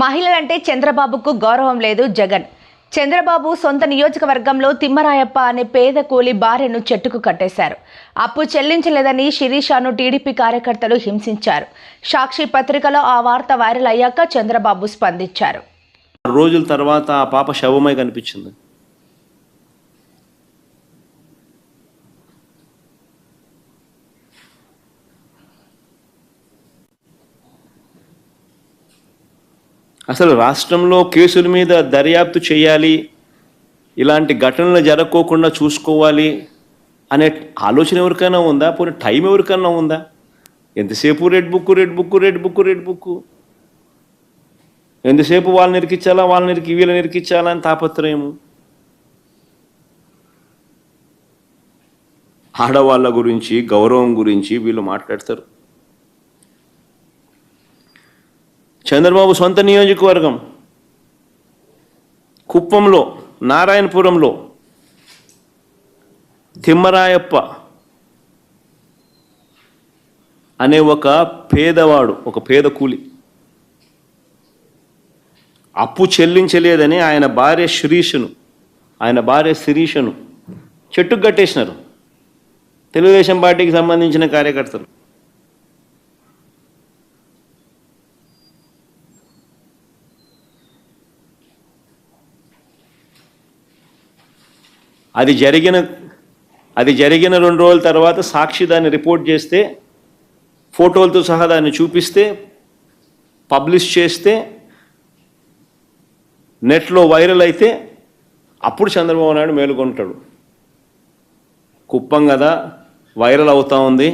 మహిళలంటే చంద్రబాబుకు గౌరవం లేదు జగన్. చంద్రబాబు సొంత నియోజకవర్గంలో తిమ్మరాయప్ప అనే పేద కూలి భార్యను చెట్టుకు కట్టేశారు. అప్పు చెల్లించలేదని శిరీషాను టీడీపీ కార్యకర్తలు హింసించారు. సాక్షి పత్రికలో ఆ వార్త వైరల్ అయ్యాక చంద్రబాబు స్పందించారు. ఆరు రోజుల తర్వాత ఆ పాప శవమై కనిపించింది. అసలు రాష్ట్రంలో కేసుల మీద దర్యాప్తు చేయాలి ఇలాంటి ఘటనలు జరగకోకుండా చూసుకోవాలి అనే ఆలోచన ఎవరికైనా ఉందా? పోనీ టైం ఎవరికైనా ఉందా? ఎంతసేపు red book red book red book red book? ఎంతసేపు వాళ్ళని నిరికించాలా వాళ్ళని నిరికి వీళ్ళని నిరికించాలా అని తాపత్రయము? ఆడవాళ్ళ గురించి గౌరవం గురించి వీళ్ళు మాట్లాడతారు. చంద్రబాబు సొంత నియోజకవర్గం. కుప్పంలో నారాయణపురంలో తిమ్మరాయప్ప అనే ఒక పేదవాడు ఒక పేద కూలి. అప్పు చెల్లించలేదని ఆయన భార్య శిరీషను ఆయన భార్య శిరీషను చెట్టుకు కట్టేసినారు. తెలుగుదేశం పార్టీకి సంబంధించిన కార్యకర్తలు. అది జరిగిన అది జరిగిన రెండు రోజుల తర్వాత సాక్షి దాన్ని రిపోర్ట్ చేస్తే ఫోటోలతో సహా దాన్ని చూపిస్తే పబ్లిష్ చేస్తే నెట్లో వైరల్ అయితే అప్పుడు చంద్రబాబు నాయుడు మేలుకొంటాడు. కుప్పం కదా వైరల్ అవుతూ ఉంది.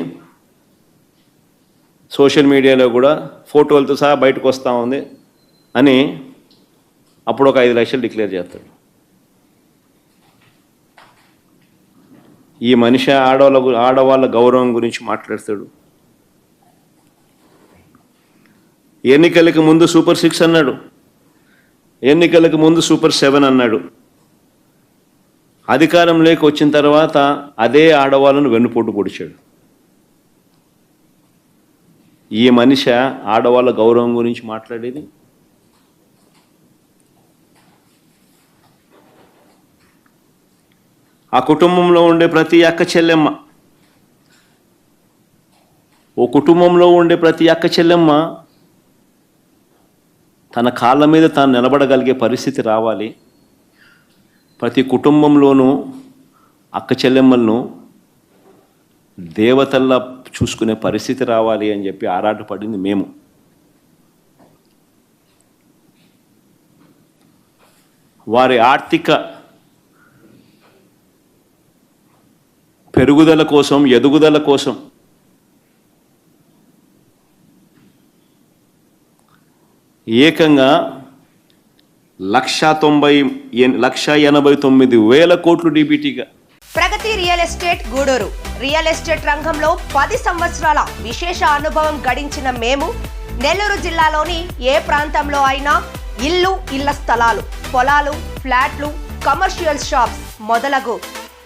సోషల్ మీడియాలో కూడా ఫోటోలతో సహా బయటకు వస్తూ ఉంది అని అప్పుడు ఒక ఐదు లక్షలు డిక్లేర్ చేస్తాడు. ఈ మనిషి ఆడవాళ్ళ ఆడవాళ్ళ గౌరవం గురించి మాట్లాడతాడు. ఎన్నికలకి ముందు సూపర్ సిక్స్ అన్నాడు. ఎన్నికలకు ముందు సూపర్ సెవెన్ అన్నాడు. అధికారంలోకి వచ్చిన తర్వాత అదే ఆడవాళ్ళను వెన్నుపోటు పొడిచాడు. ఈ మనిషి ఆడవాళ్ళ గౌరవం గురించి మాట్లాడేది? ఆ కుటుంబంలో ఉండే ప్రతి అక్క చెల్లెమ్మ. ఓ కుటుంబంలో ఉండే ప్రతి అక్క చెల్లెమ్మ తన కాళ్ళ మీద తాను నిలబడగలిగే పరిస్థితి రావాలి. ప్రతి కుటుంబంలోనూ అక్క చెల్లెమ్మలను దేవతల్లా చూసుకునే పరిస్థితి రావాలి అని చెప్పి ఆరాటపడింది మేము. వారి ఆర్థిక పెరుగుదల కోసం ఎదుగుదల కోసం. ఏకంగా లక్ష తొంభై ఎన్- లక్ష ఎనభై తొమ్మిది వేల కోట్లు డీబీటీగా. Pragathi real estate Gudur. Real estate రంగంలో పది సంవత్సరాల విశేష అనుభవం గడించిన మేము నెల్లూరు జిల్లాలోని ఏ ప్రాంతంలో అయినా ఇల్లు ఇళ్ళ స్థలాలు పొలాలు ఫ్లాట్లు కమర్షియల్ షాప్స్ మొదలగు